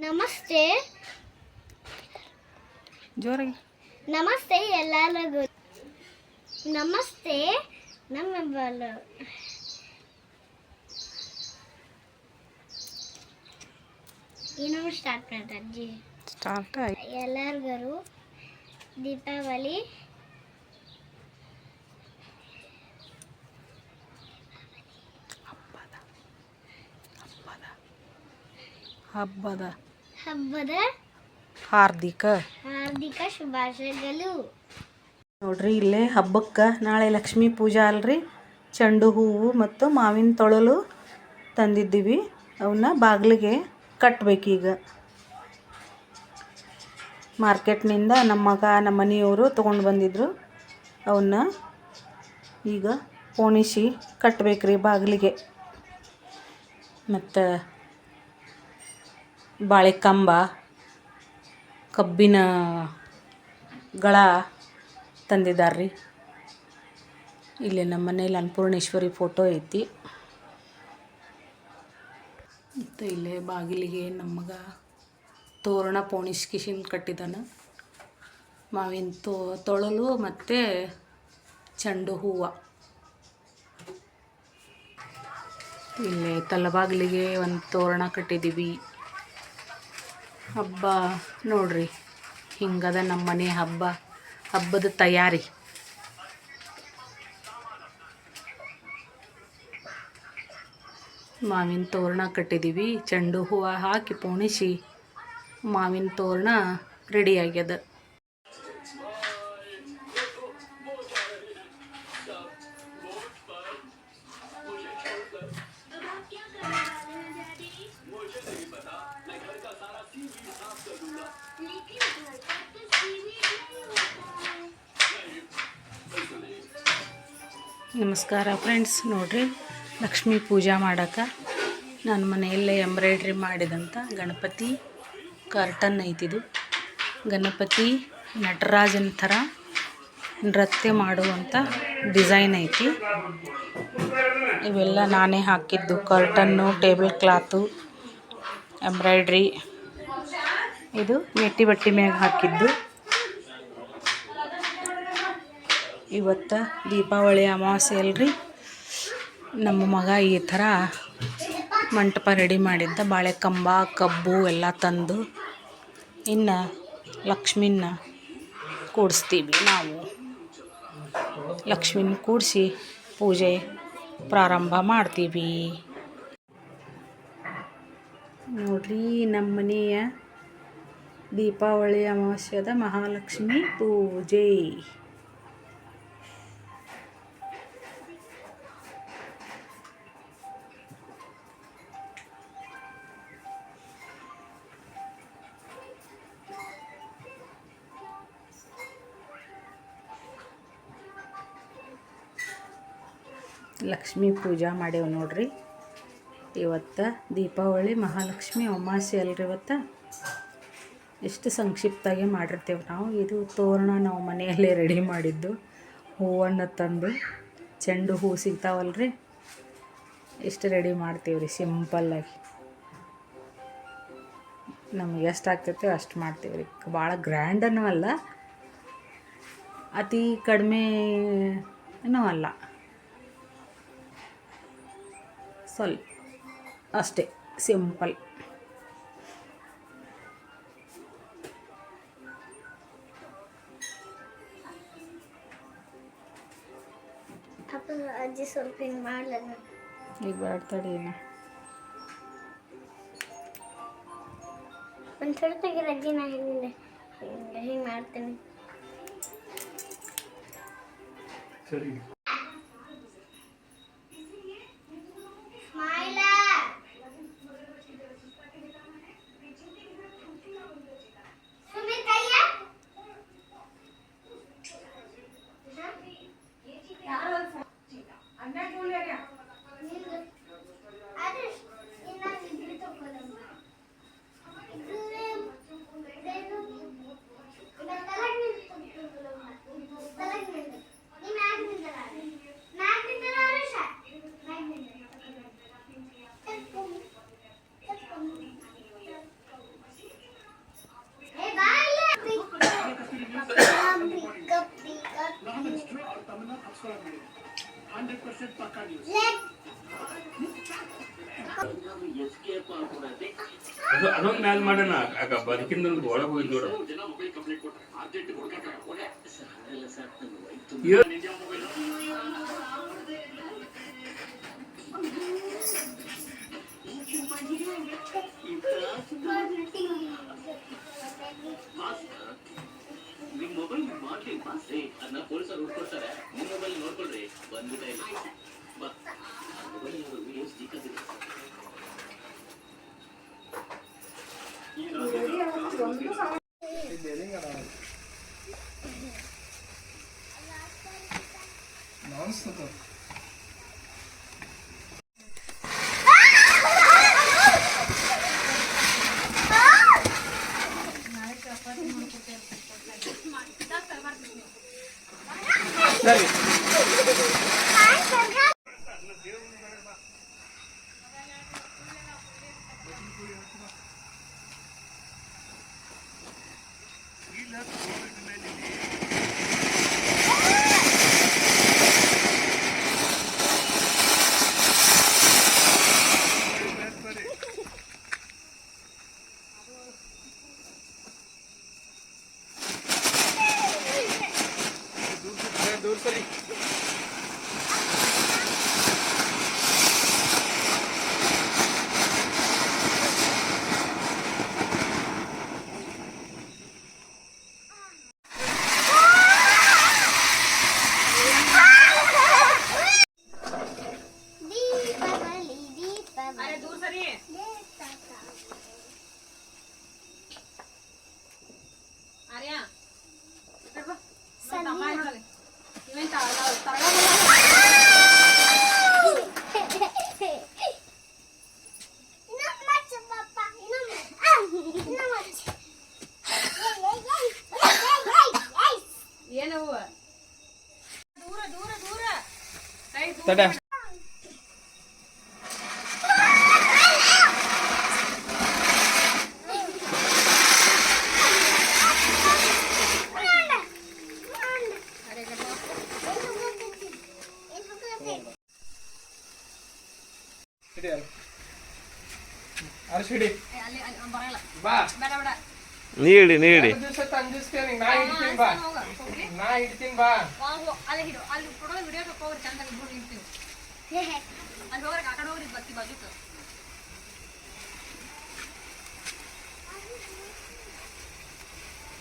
ನಮಸ್ತೆ. ಜೋರಾಗಿ. ನಮಸ್ತೆ ಎಲ್ಲರಿಗೂ. ನಮಸ್ತೆ. ನಮ್ಮ ಬಲ ಇನ್ನೊಂದು ಸ್ಟಾರ್ಟ್ ಮಾಡ್ತಾರೆ ಅಜ್ಜಿ ಸ್ಟಾರ್ಟ್ ಎಲ್ಲರಿಗೂ ದೀಪಾವಳಿ. ಹಬ್ಬದ. ಹಬ್ಬದ. ಹಬ್ಬದ ಹಾರ್ದಿಕ. ಹಾರ್ದಿಕ ಶುಭಾಶಯಗಳು. ನೋಡ್ರಿ ಇಲ್ಲೇ ಹಬ್ಬಕ್ಕೆ ನಾಳೆ ಲಕ್ಷ್ಮೀ ಪೂಜಾ ಅಲ್ರಿ. ಚೆಂಡು ಹೂವು ಮತ್ತು ಮಾವಿನ ತೊಳಲು ತಂದಿದ್ದೀವಿ. ಅವನ್ನ ಬಾಗಿಲಿಗೆ ಕಟ್ಟಬೇಕೀಗ ಮಾರ್ಕೆಟ್ನಿಂದ ನಮ್ಮ ಮಗ ನಮ್ಮ ಮನೆಯವರು ತೊಗೊಂಡು ಬಂದಿದ್ರು. ಅವನ್ನ ಈಗ ಪೋಣಿಸಿ ಕಟ್ಟಬೇಕ್ರಿ ಬಾಗಿಲಿಗೆ. ಮತ್ತು ಬಾಳೆಕಂಬ, ಕಬ್ಬಿನ ಗಳ ತಂದಿದ್ದಾರ್ರಿ. ಇಲ್ಲಿ ನಮ್ಮ ಮನೇಲಿ ಅನ್ನಪೂರ್ಣೇಶ್ವರಿ ಫೋಟೋ ಐತಿ. ಮತ್ತು ಇಲ್ಲೇ ಬಾಗಿಲಿಗೆ ನಮಗೆ ತೋರಣ ಪೋಣಿಸ್ ಕಿಶಿನ್ ಕಟ್ಟಿದ್ದಾನ ಮಾವಿನ ತೋ, ತೊಳಲು ಮತ್ತು ಚೆಂಡು ಹೂವು. ಇಲ್ಲೇ ತಲಬಾಗಿಲಿಗೆ ಒಂದು ತೋರಣ ಕಟ್ಟಿದ್ದೀವಿ ಹಬ್ಬ ನೋಡ್ರಿ. ಹಿಂಗದ ನಮ್ಮ ಮನೆ ಹಬ್ಬ, ಹಬ್ಬದ ತಯಾರಿ. ಮಾವಿನ ತೋರಣ ಕಟ್ಟಿದ್ದೀವಿ ಚೆಂಡು ಹೂವು ಹಾಕಿ ಪೋಣಿಸಿ ಮಾವಿನ ತೋರಣ ರೆಡಿ ಆಗ್ಯದ. ನಮಸ್ಕಾರ ಫ್ರೆಂಡ್ಸ್ ನೋಡ್ರಿ, ಲಕ್ಷ್ಮೀ ಪೂಜಾ ಮಾಡೋಕೆ ನಾನು ಮನೆಯಲ್ಲೇ ಎಂಬ್ರಾಯ್ಡ್ರಿ ಮಾಡಿದಂಥ ಗಣಪತಿ ಕರ್ಟನ್ ಐತಿದು ಗಣಪತಿ ನಟರಾಜನ ಥರ ನೃತ್ಯ ಮಾಡುವಂಥ ಡಿಸೈನ್ ಐತಿ. ಇವೆಲ್ಲ ನಾನೇ ಹಾಕಿದ್ದು ಕರ್ಟನ್ನು ಟೇಬಲ್ ಕ್ಲಾತು ಎಂಬ್ರಾಯ್ಡ್ರಿ. ಇದು ಮೆಟ್ಟಿ ಬಟ್ಟೆ ಮ್ಯಾಗ ಹಾಕಿದ್ದು. ಇವತ್ತು ದೀಪಾವಳಿ ಅಮಾವಾಸ್ಯೆ ಅಲ್ರಿ. ನಮ್ಮ ಮಗ ಈ ಥರ ಮಂಟಪ ರೆಡಿ ಮಾಡಿದ್ದ. ಬಾಳೆ ಕಂಬ, ಕಬ್ಬು ಎಲ್ಲ ತಂದು ಇನ್ನು ಲಕ್ಷ್ಮಿನ ಕೂಡಿಸ್ತೀವಿ ನಾವು. ಲಕ್ಷ್ಮಿನ ಕೂಡಿಸಿ ಪೂಜೆ ಪ್ರಾರಂಭ ಮಾಡ್ತೀವಿ. ನೋಡ್ರಿ ನಮ್ಮ ಮನೆಯ ದೀಪಾವಳಿ ಅಮಾವಾಸ್ಯದ ಮಹಾಲಕ್ಷ್ಮಿ ಪೂಜೆ. ಲಕ್ಷ್ಮೀ ಪೂಜಾ ಮಾಡೇವು ನೋಡ್ರಿ. ಇವತ್ತು ದೀಪಾವಳಿ ಮಹಾಲಕ್ಷ್ಮಿ ಅಮಾವಾಸ್ಯೆ ಅಲ್ರಿ ಇವತ್ತು. ಎಷ್ಟು ಸಂಕ್ಷಿಪ್ತಾಗಿ ಮಾಡಿರ್ತೇವೆ ನಾವು. ಇದು ತೋರಣ ನಾವು ಮನೆಯಲ್ಲೇ ರೆಡಿ ಮಾಡಿದ್ದು. ಹೂವನ್ನು ತಂದು, ಚೆಂಡು ಹೂ ಸಿಗ್ತಾವಲ್ರಿ ಇಷ್ಟು ರೆಡಿ ಮಾಡ್ತೀವಿ ರೀ ಸಿಂಪಲ್ಲಾಗಿ. ನಮ್ಗೆ ಎಷ್ಟು ಆಗ್ತೈತೆ ಅಷ್ಟು ಮಾಡ್ತೀವಿ ರೀ ಭಾಳ ಗ್ರ್ಯಾಂಡನೂ ಅಲ್ಲ. ಅತಿ ಕಡಿಮೆನೂ ಅಲ್ಲ. ಸ್ವಲ್ಪ ಅಷ್ಟೇ ಸಿಂಪಲ್ ಅಪ್ಪ ಅಜ್ಜಿ ಸ್ವಲ್ಪ ಹಿಂಗೆ ಮಾಡ್ಲ ಈಗ ಬೇಡ ತಡಿ ಇನ್ನು. ಒಂದು ಸ್ವಲ್ಪ ತೆಗೀರಿ ಅಜ್ಜಿ ನಾ ಹಿಂಗೆ ಹಿಂಗೆ ಹಿಂಗೆ ಮಾಡ್ತೀನಿ ಅದು ಅದೊಂದು ಮ್ಯಾಲ್ ಮಾಡೋಣ. ಆಗ ಬದುಕಿಂದ ಒಳಗೆ ಹೋಗಿ ನೋಡು. ನಿಮ್ ಮೊಬೈಲ್ ಮಾಡ್ಲಿ ಅನ್ನ ಅದನ್ನ ಪೊಲೀಸರು ಹುಡ್ಕೊಡ್ತಾರೆ ನಿಮ್ ಮೊಬೈಲ್ ನೋಡ್ಕೊಳ್ರಿ ಬಂದ್ಬಿಟ್ಟೆ ಇಲ್ಲ ಬಾ ಮೊಬೈಲ್ ವಿಡಿಯೋಸ್ ಚಿಕ್ಕದಿದೆ ದೀಪಾವಳಿ ಏಯ್, सरी ಏಯ್. ಏನವು ದೂರ ದೂರ ದೂರ. ಕೈ ದೂರ ತಡ. ಮಾಡು. ಅರೆ ಗಡ್ಡ. ಹಿಡಿ ಅರ್ಶ್ ಹಿಡಿ ಏ, ಅಲ್ಲಿ ಅಲ್ಲಿ ಅವ್ನ್ ಬರಲ್ಲ ಬಾ ಬೇಡ ಬೇಡ ನೀಡಿ ನೀಡಿ ಎರಡು ದಿವಸ ಅಂಜಿಸ್ತೇನೆ ನಾ ಹಿಡ್ತೀನಿ ಬಾ ಹೋಗ ಹೋಗ್ಲಿ ನಾ ಹಿಡ್ತೀನಿ ಬಾ ಹೋ, ಹೋ, ಅಲ್ಲಿ ಹಿಡು ಅಲ್ಲಿ ಫೋಟೋ ವಿಡಿಯೋ ಹೋಗ್ರಿ ಚಂದ ಇಬ್ರು ನಿಂತೀವಿ ಅಲ್ಲಿ ಹೋಗ್ರಿ ಆ ಕಡೆ ಹೋಗ್ರಿ ಬತ್ತಿ ಬಾಜುಕ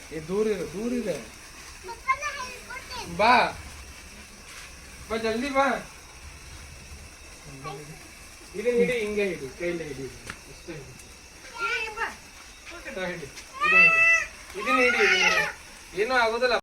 ಏ ದೂರ ದೂರ ಇದೆ ಹೇಳ್ಕೊಡ್ತೇನೆ. ಬಾ ಬಾ ಜಲ್ದಿ ಬಾ ಇದೆ ಹಿಡಿ ಹಿಂಗೆ ಹಿಡಿ ಕೈಲೇ ಹಿಡಿ ಅಷ್ಟೇ ಹಿಡಿ ಇಷ್ಟ ಹಿಡಿ ಇದನ್ನ ಹಿಡಿ. ಏನೂ ಆಗೋದಿಲ್ಲ